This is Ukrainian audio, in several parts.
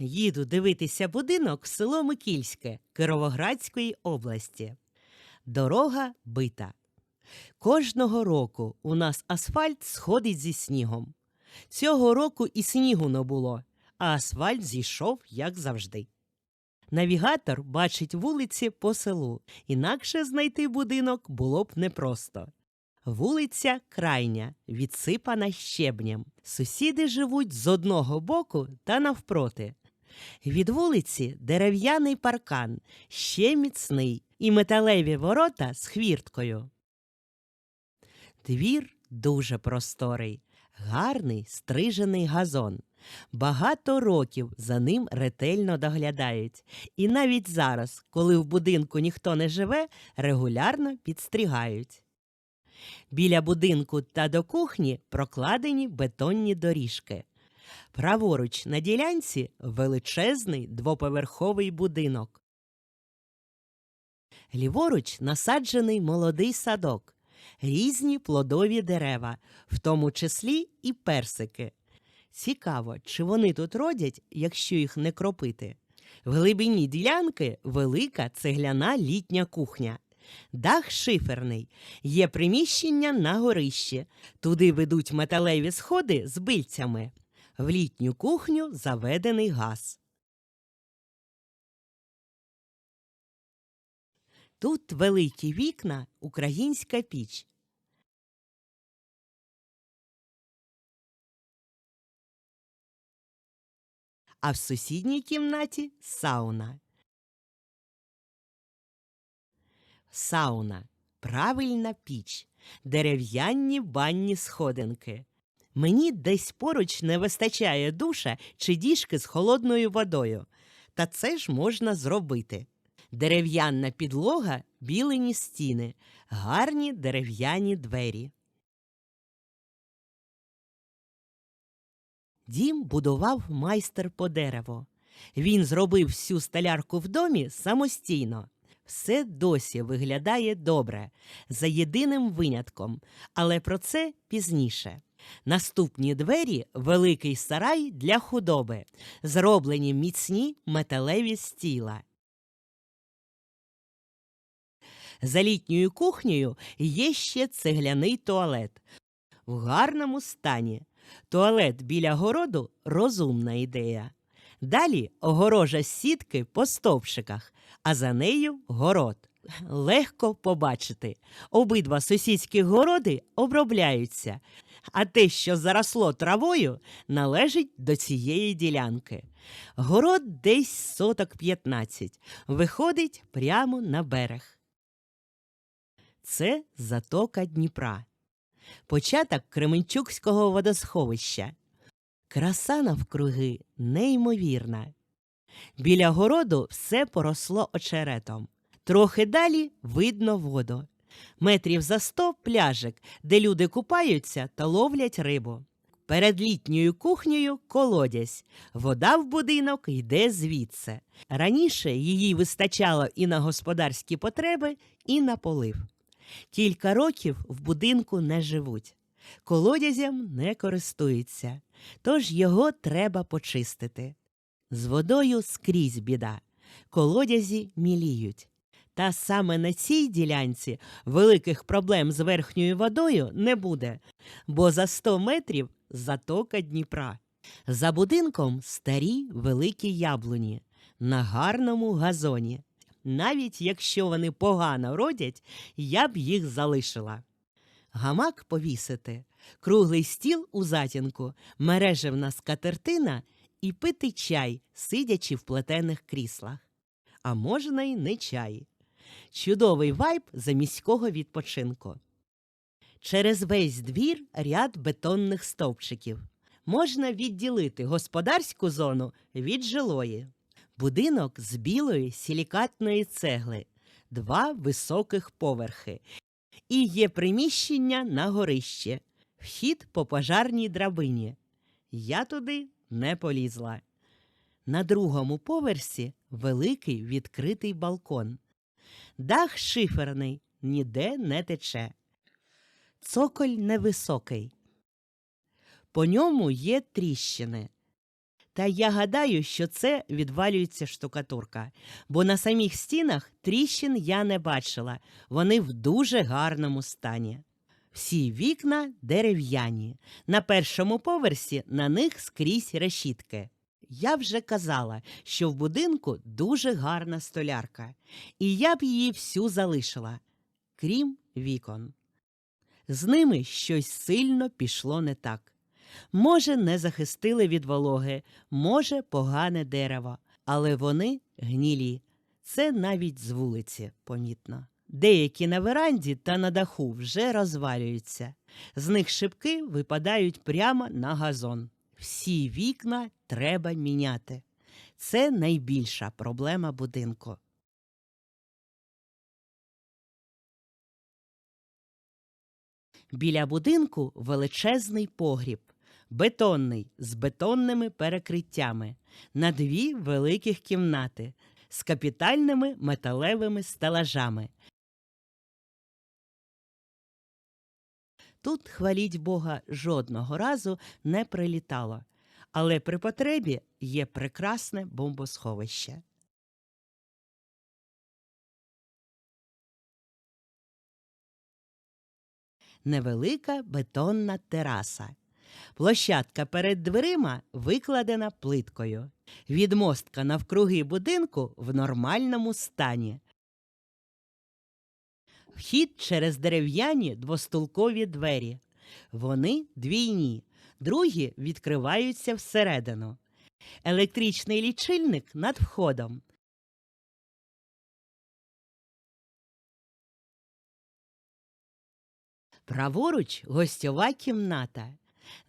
Їду дивитися будинок в село Микільське Кировоградської області. Дорога бита. Кожного року у нас асфальт сходить зі снігом. Цього року і снігу не було, а асфальт зійшов, як завжди. Навігатор бачить вулиці по селу, інакше знайти будинок було б непросто. Вулиця крайня, відсипана щебнем. Сусіди живуть з одного боку та навпроти. Від вулиці дерев'яний паркан, ще міцний, і металеві ворота з хвірткою. Двір дуже просторий, гарний стрижений газон. Багато років за ним ретельно доглядають, і навіть зараз, коли в будинку ніхто не живе, регулярно підстрігають. Біля будинку та до кухні прокладені бетонні доріжки. Праворуч на ділянці величезний двоповерховий будинок. Ліворуч насаджений молодий садок, різні плодові дерева, в тому числі і персики. Цікаво, чи вони тут родять, якщо їх не кропити. В глибині ділянки велика цегляна літня кухня. Дах шиферний, є приміщення на горищі. Туди ведуть металеві сходи з бильцями. В літню кухню заведений газ. Тут великі вікна, українська піч. А в сусідній кімнаті сауна. Сауна правильна піч, дерев'яні банні сходинки. Мені десь поруч не вистачає душа чи діжки з холодною водою. Та це ж можна зробити. Дерев'яна підлога, білені стіни, гарні дерев'яні двері. Дім будував майстер по дереву. Він зробив всю столярку в домі самостійно. Все досі виглядає добре, за єдиним винятком, але про це пізніше. Наступні двері великий сарай для худоби, зроблені міцні металеві стіла. За літньою кухнею є ще цегляний туалет. В гарному стані. Туалет біля городу розумна ідея. Далі огорожа сітки по стовпчиках, а за нею город. Легко побачити. Обидва сусідські городи обробляються, а те, що заросло травою, належить до цієї ділянки. Город десь соток 15, виходить прямо на берег. Це затока Дніпра. Початок Кременчукського водосховища. Краса навкруги неймовірна. Біля городу все поросло очеретом. Трохи далі видно воду. Метрів за сто пляжик, де люди купаються та ловлять рибу. Перед літньою кухнею колодязь. Вода в будинок йде звідси. Раніше її вистачало і на господарські потреби, і на полив. Кілька років в будинку не живуть. Колодязям не користуються, тож його треба почистити. З водою скрізь біда. Колодязі міліють. Та саме на цій ділянці великих проблем з верхньою водою не буде, бо за 100 метрів затока Дніпра. За будинком старі великі яблуні на гарному газоні. Навіть якщо вони погано родять, я б їх залишила. Гамак повісити, круглий стіл у затінку, мережевна скатертина і пити чай, сидячи в плетених кріслах. А можна й не чай. Чудовий вайб за міського відпочинку. Через весь двір ряд бетонних стовпчиків. Можна відділити господарську зону від жилої. Будинок з білої силікатної цегли, два високих поверхи. І є приміщення на горище, вхід по пожарній драбині. Я туди не полізла. На другому поверсі великий відкритий балкон. Дах шиферний, ніде не тече. Цоколь невисокий. По ньому є тріщини. Та я гадаю, що це відвалюється штукатурка, бо на самих стінах тріщин я не бачила, вони в дуже гарному стані. Всі вікна дерев'яні. На першому поверсі на них скрізь решітки. Я вже казала, що в будинку дуже гарна столярка, і я б її всю залишила, крім вікон. З ними щось сильно пішло не так. Може, не захистили від вологи, може, погане дерево, але вони гнілі. Це навіть з вулиці помітно. Деякі на веранді та на даху вже розвалюються. З них шибки випадають прямо на газон. Всі вікна треба міняти. Це найбільша проблема будинку. Біля будинку величезний погріб, бетонний з бетонними перекриттями на дві великих кімнати з капітальними металевими стелажами. Тут, хваліть Бога, жодного разу не прилітало, але при потребі є прекрасне бомбосховище. Невелика бетонна тераса. Площадка перед дверима викладена плиткою. Відмостка навкруги будинку в нормальному стані. Вхід через дерев'яні двостулкові двері. Вони двійні, другі відкриваються всередину. Електричний лічильник над входом. Праворуч гостьова кімната.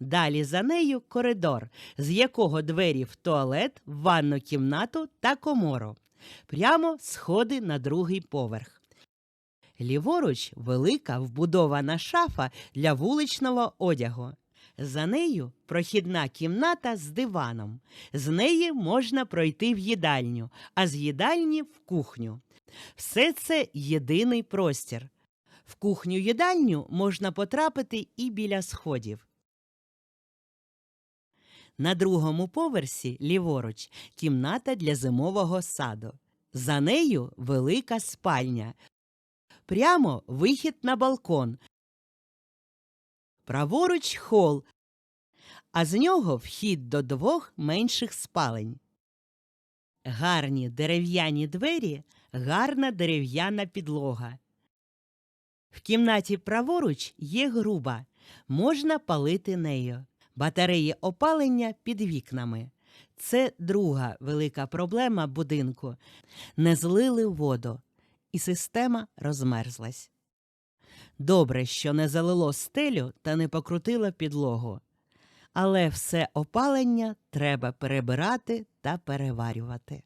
Далі за нею коридор, з якого двері в туалет, ванну кімнату та комору. Прямо сходи на другий поверх. Ліворуч велика вбудована шафа для вуличного одягу. За нею прохідна кімната з диваном. З неї можна пройти в їдальню, а з їдальні в кухню. Все це єдиний простір. В кухню їдальню можна потрапити і біля сходів. На другому поверсі ліворуч кімната для зимового саду. За нею велика спальня. Прямо вихід на балкон. Праворуч хол, а з нього вхід до двох менших спалень. Гарні дерев'яні двері, гарна дерев'яна підлога. В кімнаті праворуч є груба, можна палити нею. Батареї опалення під вікнами. Це друга велика проблема будинку. Не злили воду, і система розмерзлась. Добре, що не залило стелю та не покрутило підлогу. Але все опалення треба перебирати та переварювати.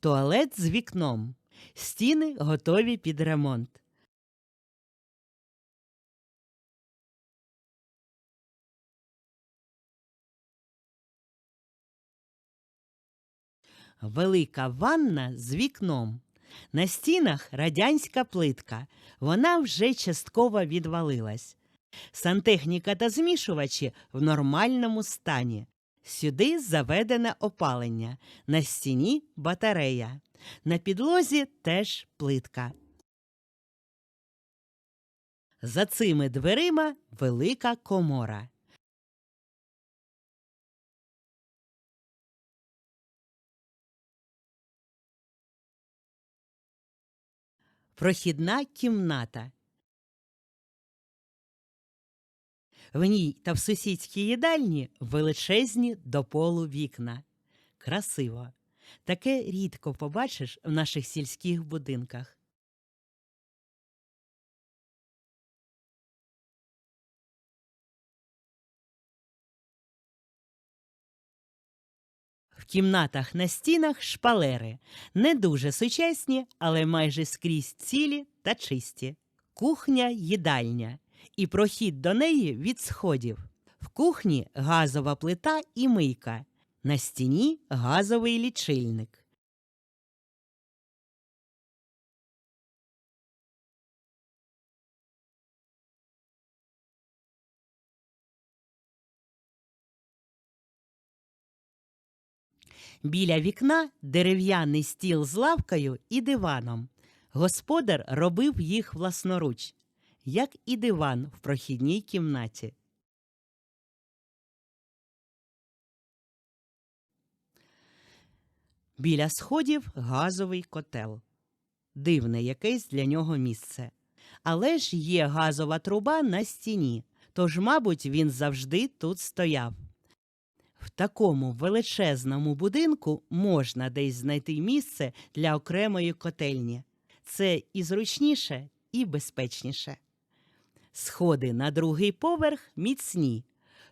Туалет з вікном. Стіни готові під ремонт. Велика ванна з вікном. На стінах радянська плитка. Вона вже частково відвалилась. Сантехніка та змішувачі в нормальному стані. Сюди заведене опалення, на стіні батарея, на підлозі теж плитка. За цими дверима велика комора. Прохідна кімната. В ній та в сусідській їдальні величезні до полу вікна. Красиво. Таке рідко побачиш в наших сільських будинках. Кімнатах на стінах шпалери. Не дуже сучасні, але майже скрізь цілі та чисті. Кухня їдальня і прохід до неї від сходів. В кухні газова плита і мийка. На стіні газовий лічильник. Біля вікна дерев'яний стіл з лавкою і диваном. Господар робив їх власноруч, як і диван в прохідній кімнаті. Біля сходів газовий котел. Дивне якесь для нього місце. Але ж є газова труба на стіні, тож, мабуть, він завжди тут стояв. В такому величезному будинку можна десь знайти місце для окремої котельні. Це і зручніше, і безпечніше. Сходи на другий поверх міцні,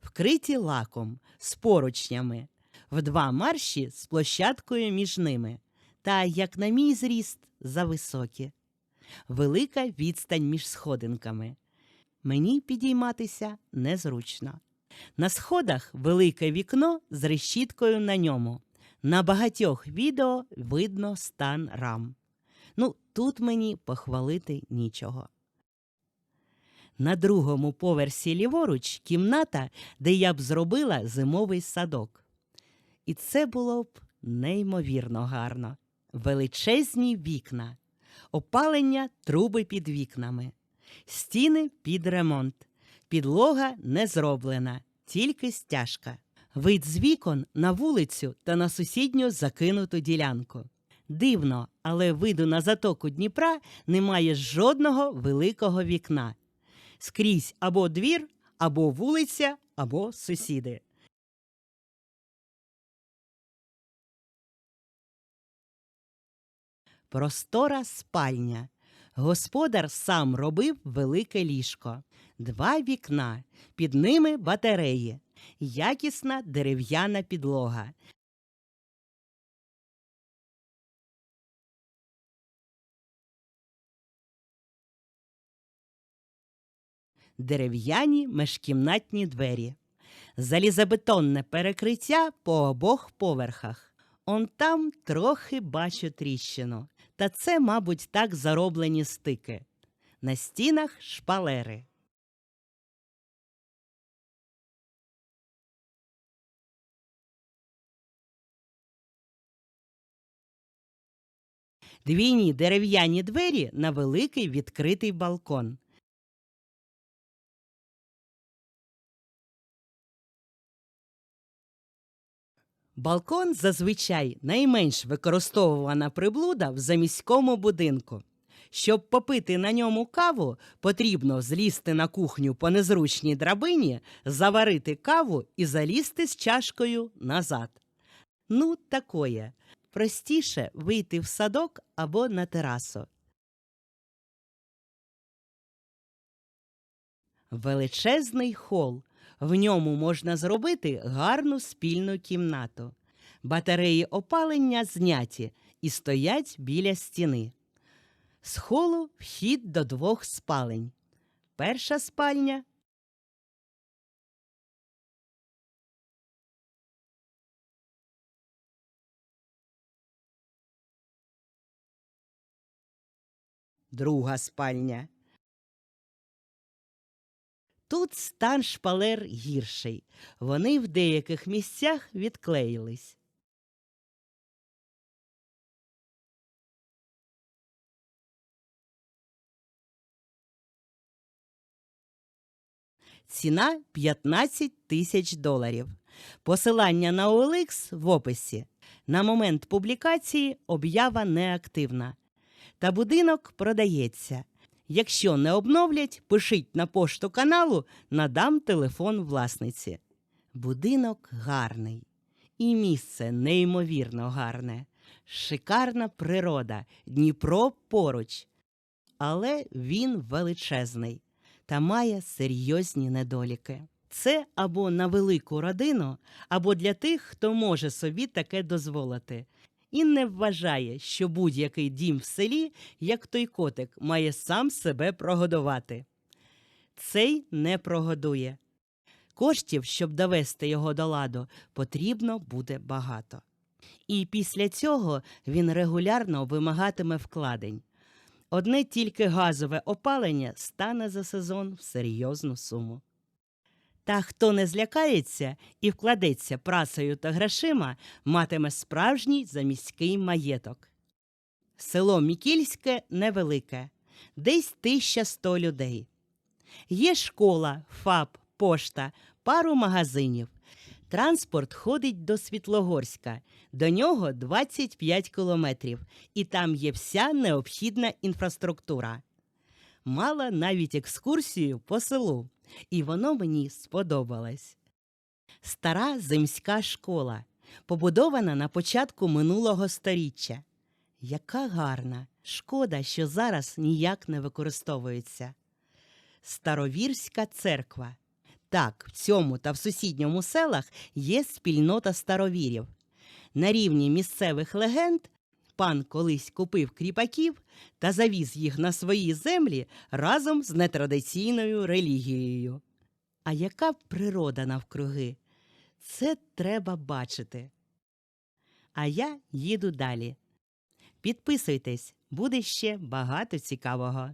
вкриті лаком, з поручнями, в два марші з площадкою між ними, та, як на мій зріст, зависокі. Велика відстань між сходинками. Мені підійматися незручно. На сходах велике вікно з решіткою на ньому. На багатьох відео видно стан рам. Ну, тут мені похвалити нічого. На другому поверсі ліворуч кімната, де я б зробила зимовий садок. І це було б неймовірно гарно. Величезні вікна, опалення труби під вікнами, стіни під ремонт, підлога не зроблена, тільки стяжка. Вид з вікон на вулицю та на сусідню закинуту ділянку. Дивно, але виду на затоку Дніпра немає жодного великого вікна. Скрізь або двір, або вулиця, або сусіди. Простора спальня. Господар сам робив велике ліжко, два вікна, під ними батареї, якісна дерев'яна підлога. Дерев'яні межкімнатні двері, залізобетонне перекриття по обох поверхах. Он там трохи бачу тріщину. Та це, мабуть, так зароблені стики. На стінах шпалери. Двійні дерев'яні двері на великий відкритий балкон. Балкон зазвичай найменш використовувана приблуда в заміському будинку. Щоб попити на ньому каву, потрібно злізти на кухню по незручній драбині, заварити каву і залізти з чашкою назад. Ну, такое. Простіше вийти в садок або на терасу. Величезний хол. В ньому можна зробити гарну спільну кімнату. Батареї опалення зняті і стоять біля стіни. З холу вхід до двох спалень. Перша спальня. Друга спальня. Тут стан шпалер гірший. Вони в деяких місцях відклеїлись. Ціна 15 тисяч доларів. Посилання на OLX в описі. На момент публікації об'ява неактивна. Та будинок продається. Якщо не обновлять, пишіть на пошту каналу, надам телефон власниці. Будинок гарний. І місце неймовірно гарне. Шикарна природа, Дніпро поруч. Але він величезний та має серйозні недоліки. Це або на велику родину, або для тих, хто може собі таке дозволити. І не вважає, що будь-який дім в селі, як той котик, має сам себе прогодувати. Цей не прогодує. Коштів, щоб довести його до ладу, потрібно буде багато. І після цього він регулярно вимагатиме вкладень. Одне тільки газове опалення стане за сезон в серйозну суму. Та хто не злякається і вкладеться працею та грошима, матиме справжній заміський маєток. Село Мікільське невелике, десь 1100 людей. Є школа, ФАП, пошта, пару магазинів. Транспорт ходить до Світлогорська, до нього 25 кілометрів, і там є вся необхідна інфраструктура. Мала навіть екскурсію по селу, і воно мені сподобалось. Стара земська школа, побудована на початку минулого сторіччя. Яка гарна! Шкода, що зараз ніяк не використовується. Старовірська церква. Так, в цьому та в сусідньому селах є спільнота старовірів. На рівні місцевих легенд пан колись купив кріпаків та завіз їх на свої землі разом з нетрадиційною релігією. А яка природа навкруги? Це треба бачити. А я їду далі. Підписуйтесь, буде ще багато цікавого.